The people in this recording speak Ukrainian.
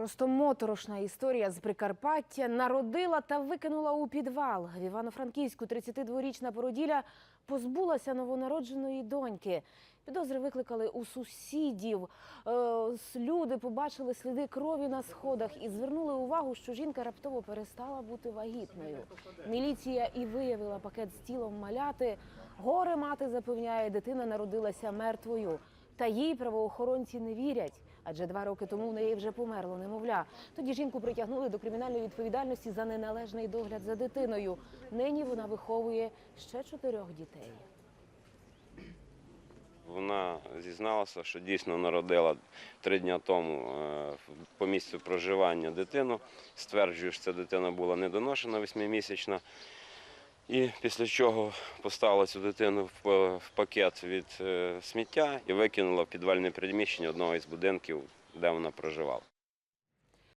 Просто моторошна історія з Прикарпаття народила та викинула у підвал. В Івано-Франківську 32-річна породілля позбулася новонародженої доньки. Підозри викликали у сусідів. Е, люди побачили сліди крові на сходах і звернули увагу, що жінка раптово перестала бути вагітною. Міліція і виявила пакет з тілом маляти. Горе мати запевняє, дитина народилася мертвою. Та їй правоохоронці не вірять, адже два роки тому в неї вже померло немовля. Тоді жінку притягнули до кримінальної відповідальності за неналежний догляд за дитиною. Нині вона виховує ще чотирьох дітей. Вона зізналася, що дійсно народила три дні тому е, по місцю проживання дитину. Стверджує, що ця дитина була недоношена восьмимісячна. І після чого поставила цю дитину в пакет від е, сміття і викинула в підвальне приміщення одного із будинків, де вона проживала.